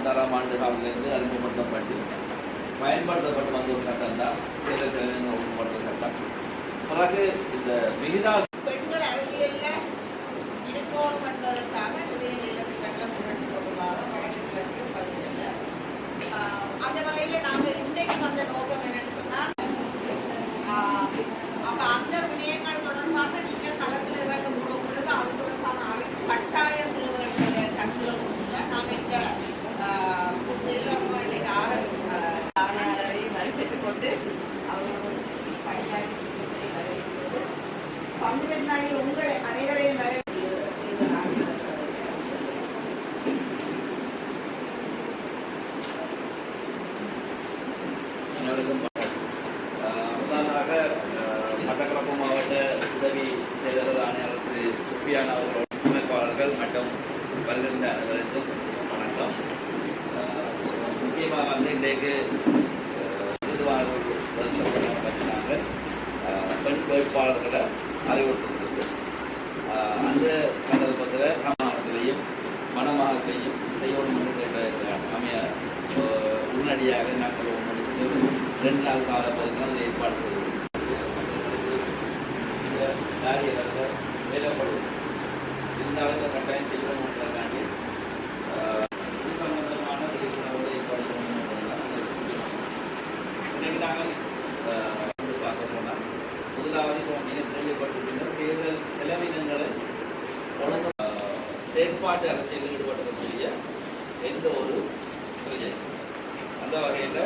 ஐம்பத்தாறாம் ஆண்டு காலத்திலிருந்து அறிமுகப்படுத்தப்பட்டு பயன்படுத்தப்பட்டு வந்த ஒரு சட்டம் தான் தேர்தல் ஒழுங்குபடுத்த சட்டம். பிறகு இந்த விகிதா அவர்களோடு பணியாற்றி வரவேற்று பங்குபெண்ணாகி உங்களை அனைவரையும் வர அனைவருக்கும் மட்டக்களப்பு மாவட்ட உதவி தேர்தல் ஆணையாளர் திரு அவர்களோட அமைப்பாளர்கள் மற்றும் அனைவருக்கும் வணக்கம். முக்கியமாக வந்து இன்றைக்கு வேட்பாளர்களை அறிவுறுத்திருக்கு அந்த சந்தர்ப்பத்தில் மாவட்டத்திலையும் மணமாகத்தையும் செய்யணும் என்று அமைய உடனடியாக நாங்கள் முன்னெடுத்து ரெண்டு நாள் கால பகுதியில் ஏற்பாடு செய்வோம் இந்த காரியங்களில் வேலைப்படுவோம் இருந்தாலும் கட்டாயம் செய்யணும் செயற்பாட்டு அரசியலில் ஈடுபடுத்தக்கூடிய எந்த ஒரு பிரஜை அந்த வகையில்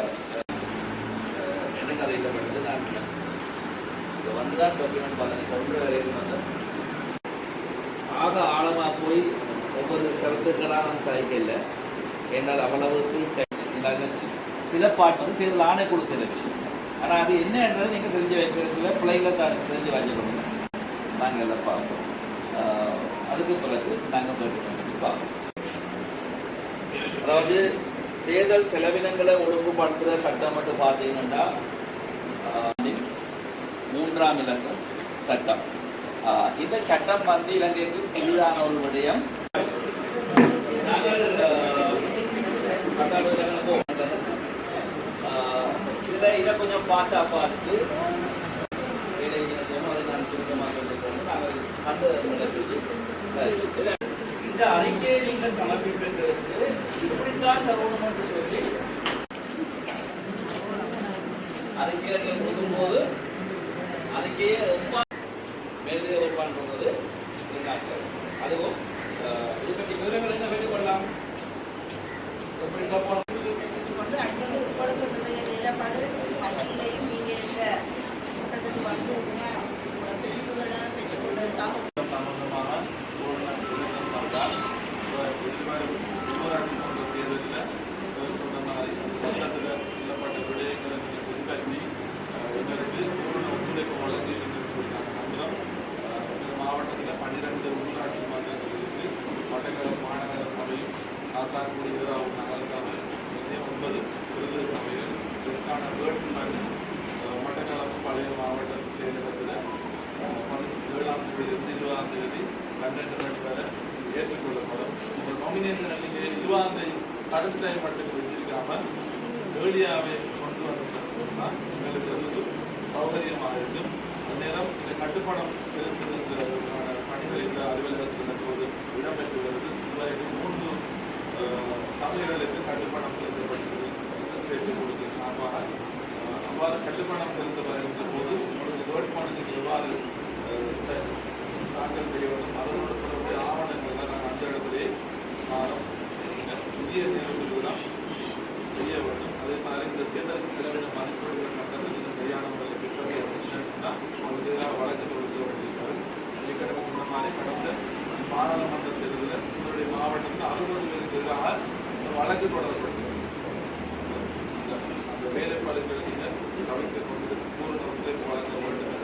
எனக்கு அதை இல்லப்பட்டது நான் இது வந்து தான் டாக்குமெண்ட் பார்த்தேன் ஒன்று வரைக்கும் வந்து ஆக ஆழமாக போய் ஒவ்வொரு கருத்துக்களாக நான் என்னால் அவ்வளவுக்கு சில பாட்டு வந்து தேர்தல் ஆணைக்குழு சில விஷயம். ஆனால் அது என்னன்றது நீங்கள் தெரிஞ்சு வைக்கிறதுல பிள்ளைகளை தான் தெரிஞ்சு வாங்கிக்கணும். நாங்கள் எல்லாம் பார்ப்போம். அதுக்கு பிறகு நாங்கள் கண்டிப்பாக அதாவது தேர்தல் செலவினங்களை ஒழுங்குபடுத்துகிற சட்டம் மட்டும் பார்த்தீங்கன்னா மூன்றாம் இலக்கம் சட்டம். இந்த சட்டம் வந்து இலங்கைக்கு புதிதான ஒரு விடயம். நாங்கள் இதை கொஞ்சம் பார்த்தா பார்த்து அதை நான் சுருக்கமாக சொல்லிக்கொண்டு நாங்கள் அந்த இடத்துக்கு இந்த அறிக்கையை நீங்கள் சமர்ப்பிப்பதற்கு இப்படித்தான் தரணும் என்று சொல்லி அறிக்கையை நீங்கள் கொடுக்கும்போது அறிக்கையை ரொம்ப மேலே ஒப்பான்றது அதுவும் இது பற்றி விவரங்கள் என்ன வேண்டிக் கொள்ளலாம் எப்படி போகணும் கொண்டு எதிர்வரும் உள்ளூராட்சி மன்ற தேர்தலில் சொன்ன மாதிரி சட்டத்தில் சொல்லப்பட்ட விடயங்களை பின்பற்றி எங்களுக்கு பூரண ஒத்துழைப்பு வழங்கி என்று எங்கள் மாவட்டத்தில் பன்னிரெண்டு உள்ளூராட்சி மன்றங்கள் இருக்கு மட்டக்களப்பு மாநகர சபையும் காத்தாக்குடி ஈராவும் நகர சபை இதே ஒன்பது விருது சபைகள் இதற்கான வேட்புமனு அஹ், மட்டக்களப்பு பழைய மாவட்ட செயலகத்தில் ஏழாம் தேதி இருபதாம் தேதி பன்னெண்டு மணி வரை ஏற்றுக்கொள்ளப்படும் நாமினேஷன் நீங்கள் இருபதாம் தேதி கடைசி டைம் மட்டும் வச்சிருக்காம ஏர்லியாகவே கொண்டு வந்தோம்னா எங்களுக்கு வந்து சௌகரியமாக இருக்கும். அந்நேரம் இந்த கட்டுப்பணம் செலுத்துவதற்கான பணிகள் இந்த அலுவலகத்தில் போது இடம்பெற்று வருது இதுவரைக்கும் மூன்று சமையல்களுக்கு கட்டுப்பணம் செலுத்தப்பட்டது சேர்த்து கொடுத்து சார்பாக அவ்வாறு கட்டுப்பணம் செலுத்த வருகின்ற போது உங்களுக்கு வேட்பாளருக்கு எவ்வாறு தாக்கல் செய்ய வேண்டும் அதனோட தொடர்புடைய ஆவண தான் நாங்கள் அந்த இடத்திலே மாறும் புதிய நியமனம் செய்ய வேண்டும் அதே மாதிரி இந்த தேர்தல் செலவின மதிப்பீடுகள் சட்டத்தில் இந்த சரியான முறையில் பின்பற்றி அப்படின்னா வழக்கு தொடுக்க வேண்டியிருக்காரு கடந்த பாராளுமன்ற தேர்தலில் உங்களுடைய மாவட்டத்தில் அறுபது எதிராக வழக்கு தொடரப்பட்டது